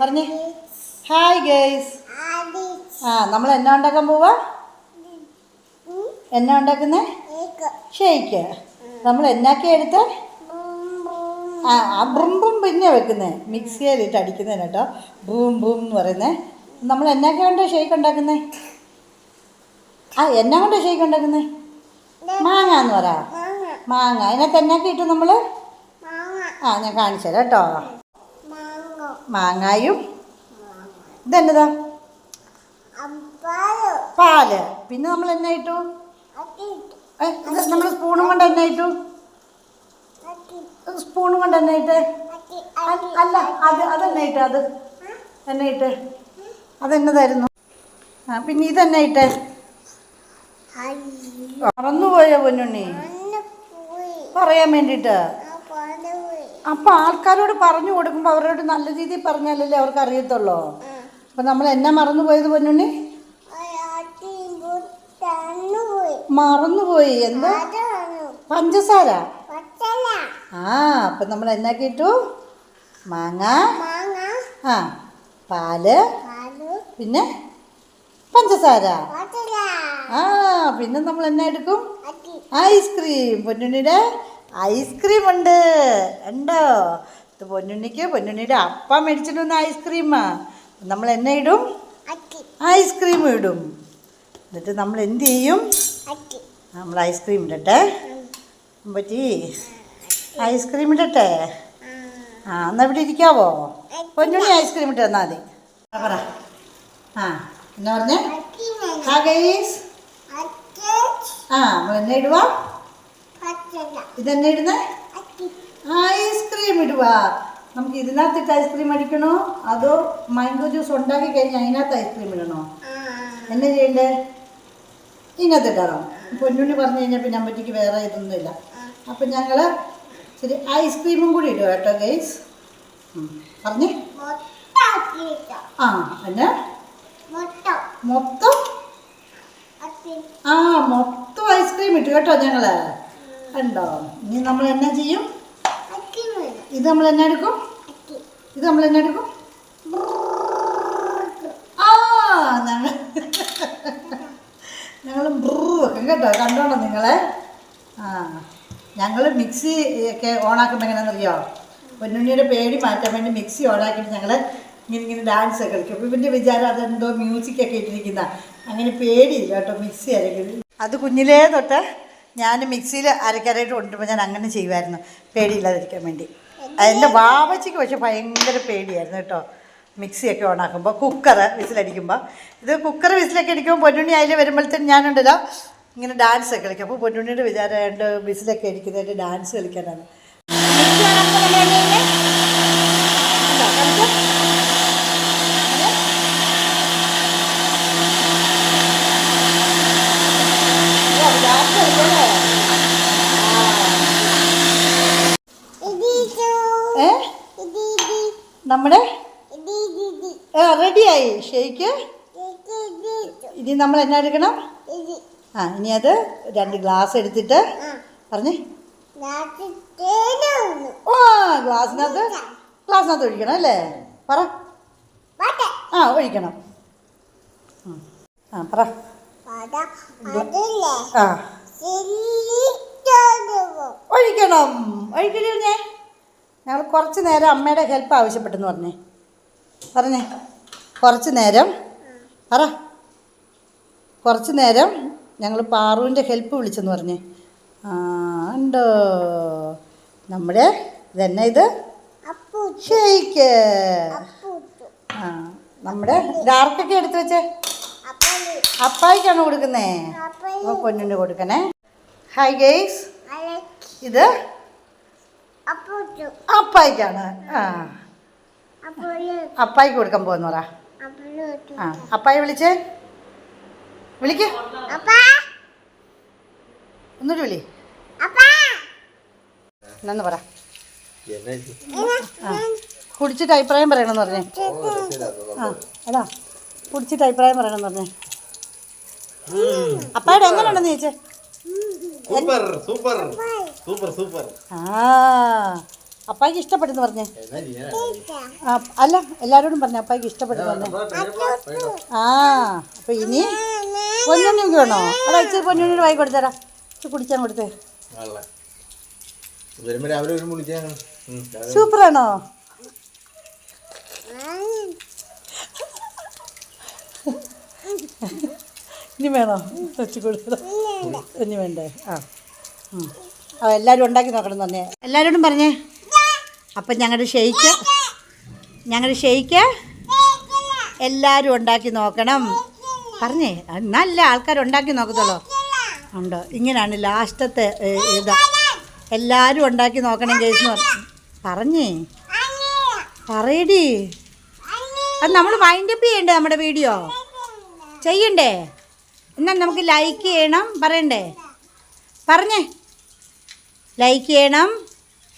പറഞ്ഞേ. Hi guys ആ നമ്മൾ എന്നാ ഉണ്ടാക്കാൻ പോവാ? എന്നാ ഉണ്ടാക്കുന്നേ? ഷേക്ക് നമ്മൾ എന്നാക്കി എടുത്ത്? ആ ബ്രും ബും പിന്നെ വെക്കുന്നേ. മിക്സിയിലിട്ട് അടിക്കുന്നതിന് കേട്ടോ ബ്രൂം ബ്രൂം എന്ന് പറയുന്നേ. നമ്മൾ എന്നാ കണ്ടോ ഷേക്ക് ഉണ്ടാക്കുന്നേ? ആ എന്നാ കണ്ടോ ഷേക്ക് ഉണ്ടാക്കുന്നേ? മാങ്ങ എന്ന് പറ. മാങ്ങ. അതിനകത്ത് എന്നാക്കി ഇട്ടു നമ്മൾ ആ ഞാൻ കാണിച്ചു തരാം കേട്ടോ മാങ്ങായും ഇതെന്നതാ? പാൽ. പിന്നെ നമ്മൾ എന്നാ ഇട്ടു? നമ്മൾ സ്പൂണും കൊണ്ട് എന്നാ ഇട്ടു? സ്പൂണും കൊണ്ട് എന്നാ ഇട്ട്? അല്ല അത് അതെന്നാ ഇട്ട്. അത്? എന്നാ ഇട്ട്? അതെന്നതായിരുന്നു? ആ പിന്നെ ഇതെന്നാ ഇട്ട്? മറന്നുപോയോ പൊന്നുണ്ണി? പറയാൻ വേണ്ടിയിട്ട്. അപ്പൊ ആൾക്കാരോട് പറഞ്ഞു കൊടുക്കുമ്പോൾ അവരോട് നല്ല രീതിയിൽ പറഞ്ഞാലല്ലേ അവർക്ക് അറിയത്തുള്ളൂ. അപ്പൊ നമ്മൾ എന്നാ മറന്നുപോയത് പൊന്നുണ്ണി? മറന്നുപോയി എന്താ? പഞ്ചസാര? ആ അപ്പം നമ്മൾ എന്നാക്കി ഇട്ടു മാങ്ങ. ആ പാൽ. പിന്നെ പഞ്ചസാര. ആ പിന്നെ നമ്മൾ എന്നാ എടുക്കും? ഐസ്ക്രീം. പൊന്നുണ്ണിയുടെ ഐസ്ക്രീം ഉണ്ട് ഉണ്ടോ ഇത് പൊന്നുണ്ണിക്ക് പൊന്നുണ്ണിയുടെ അപ്പ മേടിച്ചിട്ട് വന്ന ഐസ്ക്രീമാ. നമ്മൾ എന്നെ ഇടും? ഐസ്ക്രീം ഇടും. എന്നിട്ട് നമ്മൾ എന്ത് ചെയ്യും? നമ്മൾ ഐസ്ക്രീം ഇടട്ടെ? പറ്റി ഐസ്ക്രീം ഇടട്ടെ? ആ എന്നാൽ ഇവിടെ ഇരിക്കാവോ? പൊന്നുണ്ണി ഐസ്ക്രീം ഇട്ട് തന്നാൽ മതി. ആ, പറ. ആ എന്നാ പറഞ്ഞേ? ആ ഗൈസ്. ആ നമ്മൾ എന്നെ ഇടുവാ? ഇതെന്നെ ഇടുന്നേ? ഐസ്ക്രീം ഇടുക നമുക്ക് ഇതിനകത്തിട്ട് ഐസ്ക്രീം അടിക്കണോ? അതോ മാംഗോ ജ്യൂസ് ഉണ്ടാക്കി കഴിഞ്ഞ് അതിനകത്ത് ഐസ്ക്രീം ഇടണോ? എന്നെ ചെയ്യണ്ടേ? ഇതിനകത്ത് ഇടണോ പൊന്നുണ്ണി പറഞ്ഞു കഴിഞ്ഞാൽ പിന്നെ അമ്പറ്റിക്ക് വേറെ ഇതൊന്നുമില്ല. അപ്പം ഞങ്ങൾ ശരി ഐസ്ക്രീമും കൂടി ഇടുക കേട്ടോ ഗൈസ് പറഞ്ഞേ. ആ എന്നാ മൊത്തം? ആ മൊത്തം ഐസ്ക്രീം ഇട്ടു കേട്ടോ ഞങ്ങൾ. ഉണ്ടോ ഇനി നമ്മൾ എന്നാ ചെയ്യും? ഇത് നമ്മൾ എന്നാ എടുക്കും? ഇത് നമ്മൾ എന്നാ എടുക്കും? ആ ഞങ്ങൾ ഞങ്ങൾ ബ്രൂ വെക്കും കേട്ടോ. കണ്ടോണ്ടോ നിങ്ങളെ? ആ ഞങ്ങൾ മിക്സി ഒക്കെ ഓണാക്കുമ്പോൾ എങ്ങനെയാണെന്നറിയോ? പൊന്നുണ്ണിയുടെ പേടി മാറ്റാൻ വേണ്ടി മിക്സി ഓണാക്കിയിട്ട് ഞങ്ങൾ ഇങ്ങനെ ഇങ്ങനെ ഡാൻസ് ഒക്കെ കളിക്കും. അപ്പോൾ ഇവന്റെ വിചാരം അതെന്തോ മ്യൂസിക്കൊക്കെ ഇട്ടിരിക്കുന്ന. അങ്ങനെ പേടിയില്ല കേട്ടോ മിക്സി അല്ലെങ്കിൽ അത് കുഞ്ഞിലേ തൊട്ട് ഞാൻ മിക്സിയിൽ അരക്കരയിട്ട് കൊണ്ടുപോകുമ്പോൾ ഞാൻ അങ്ങനെ ചെയ്യുമായിരുന്നു. പേടിയില്ലാതിരിക്കാൻ വേണ്ടി. എന്റെ വാവച്ചിക്ക് പക്ഷെ ഭയങ്കര പേടിയായിരുന്നു കേട്ടോ. മിക്സിയൊക്കെ ഓണാക്കുമ്പോൾ കുക്കർ വിസിലടിക്കുമ്പോൾ ഇത് കുക്കർ വിസിലൊക്കെ അടിക്കുമ്പോൾ പൊന്നുണ്ണി അതിൽ വരുമ്പോഴത്തേന് ഞാനുണ്ടല്ലോ ഇങ്ങനെ ഡാൻസ് ഒക്കെ കളിക്കും. അപ്പോൾ പൊന്നുണ്ണിയുടെ വിചാരമായിട്ട് വിസിലൊക്കെ അടിക്കുന്നതിന്റെ ഡാൻസ് കളിക്കാനാണ്. ഇതാ, കാണിച്ചോ. ഓ, dance കളിക്കല്ലേ? ഏ നമ്മുടെ ആ റെഡിയായി. ഷേക്ക് ഇനി നമ്മൾ എന്നാ എടുക്കണം? ആ ഇനി അത് രണ്ട് ഗ്ലാസ് എടുത്തിട്ട് പറഞ്ഞേ. ആ ഗ്ലാസ്സിനകത്ത് ഗ്ലാസ്സിനകത്ത് ഒഴിക്കണം അല്ലേ? പറ. ആ ഒഴിക്കണം. ആ പറ. ആ. ഒഴിക്കണം. ഒഴിക്കലേ ഞാൻ ഞങ്ങൾ കുറച്ച് നേരം അമ്മയുടെ ഹെൽപ്പ് ആവശ്യപ്പെട്ടെന്ന് പറഞ്ഞേ. പറഞ്ഞേ. കുറച്ച് നേരം. പറ. കുറച്ച് നേരം ഞങ്ങൾ പാറുവിന്റെ ഹെൽപ്പ് വിളിച്ചെന്ന് പറഞ്ഞേ. ആ ഉണ്ടോ? നമ്മുടെ ഇതെന്നെ ഇത്? ഷെയ്ക്ക്. ആ നമ്മുടെ ഡാർക്കൊക്കെ എടുത്തു വെച്ചേ. അപ്പായിക്കാണ് കൊടുക്കുന്നേ? അപ്പോൾ പൊന്നിന് കൊടുക്കണേ. ഹൈ ഗെയ്സ് ഇത് അപ്പായിക്കാണ്. ആ. അപ്പായിക്ക് കൊടുക്കാൻ പോകുന്നു പറ. ആ. അപ്പായി വിളിച്ചേ. വിളിക്ക്. ഒന്നുകൂടി വിളി. എന്നു പറ കുടിച്ചിട്ട് അഭിപ്രായം പറയണമെന്ന് പറഞ്ഞേ. ആ അതാ. കുടിച്ചിട്ട് അഭിപ്രായം പറയണമെന്ന് പറഞ്ഞേ. അപ്പായുടെ എങ്ങനെയുണ്ടെന്ന് ചോദിച്ചേ? Super super. സൂപ്പർ സൂപ്പർ ആ അപ്പായിക്ക് ഇഷ്ടപ്പെട്ടെന്ന് പറഞ്ഞേ? അല്ല എല്ലാരോടും പറഞ്ഞു അപ്പായിക്ക് ഇഷ്ടപ്പെട്ടെന്ന് പറഞ്ഞേ. ആ അപ്പൊ ഇനി പൊന്നുണ്ണിക്ക് വേണോ? അവിടെ ഇച്ചിരി പൊന്നുണ്ണിയുടെ വായി കൊടുത്തരാ. കുടിച്ചാൽ കുടിച്ചാൻ കൊടുത്തേ സൂപ്പറാണോ ഇനി വേണോ? വെച്ച് കൊടുത്തോ ഇനി വേണ്ടേ? ആ എല്ലാവരും ഉണ്ടാക്കി നോക്കണം തന്നെ എല്ലാവരോടും പറഞ്ഞേ. അപ്പം ഞങ്ങളുടെ ഷെയ്ക്ക് ഞങ്ങളുടെ ഷെയ്ക്ക് എല്ലാവരും ഉണ്ടാക്കി നോക്കണം. പറഞ്ഞേ നല്ല ആൾക്കാർ ഉണ്ടാക്കി നോക്കത്തുള്ളൂ. ഉണ്ട്? ഇങ്ങനെയാണ് ലാസ്റ്റത്തെ ഇതാ. എല്ലാവരും ഉണ്ടാക്കി നോക്കണം കേസ് പറഞ്ഞേ. പറയടി. അത് നമ്മൾ വൈൻഡപ്പ് ചെയ്യണ്ടേ നമ്മുടെ വീഡിയോ ചെയ്യണ്ടേ? എന്നാൽ നമുക്ക് ലൈക്ക് ചെയ്യണം പറയണ്ടേ? പറഞ്ഞേ. ലൈക്ക് ചെയ്യണം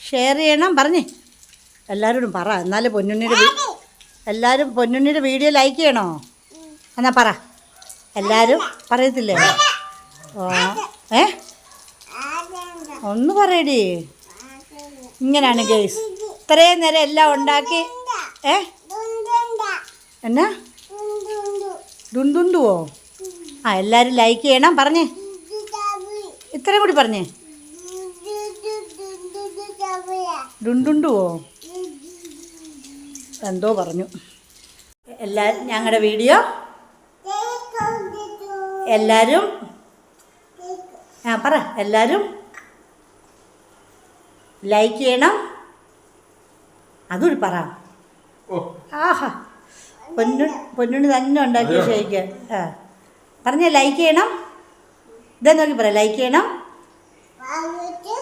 ഷെയർ ചെയ്യണം പറഞ്ഞേ. എല്ലാവരോടും പറ എന്നാലും പൊന്നുണ്ണിയുടെ എല്ലാവരും പൊന്നുണ്ണിയുടെ വീഡിയോ ലൈക്ക് ചെയ്യണോ? എന്നാ പറ. എല്ലാവരും പറയത്തില്ലേ? ഏ? ഒന്ന് പറയടി. ഇങ്ങനെയാണ് ഗേസ് ഇത്രയും നേരം എല്ലാം ഉണ്ടാക്കി ഏ? എന്നാ? ഡുണ്ടുണ്ടുവോ ആ എല്ലാവരും ലൈക്ക് ചെയ്യണം പറഞ്ഞേ. ഇത്രയും കൂടി പറഞ്ഞേ. ഡുണ്ടുണ്ടുവോ എന്തോ പറഞ്ഞു. എല്ലാ ഞങ്ങളുടെ വീഡിയോ? എല്ലാവരും ആ പറ എല്ലാവരും ലൈക്ക് ചെയ്യണം. അതൊരു പറ. ആഹാ. പൊന്നു പൊന്നുണ്ണി തന്നെ ഉണ്ടാക്കി ഷേക്ക് ആ. പറഞ്ഞ ലൈക്ക് ചെയ്യണം. ഇതേ നോക്കി പറയാം ലൈക്ക് ചെയ്യണം.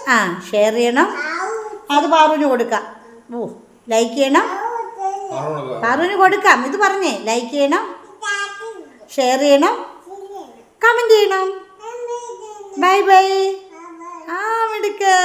ആ ഷെയർ ചെയ്യണം. അത് പാറുവിന് കൊടുക്കാം. ഓ ലൈക്ക് ചെയ്യണം. പാറുവിന് കൊടുക്കാം. ഇത് പറഞ്ഞേ ലൈക്ക് ചെയ്യണം. ഷെയർ ചെയ്യണം. കമന്റ് ചെയ്യണം. ബൈ ബൈ ആ മിടുക്ക്.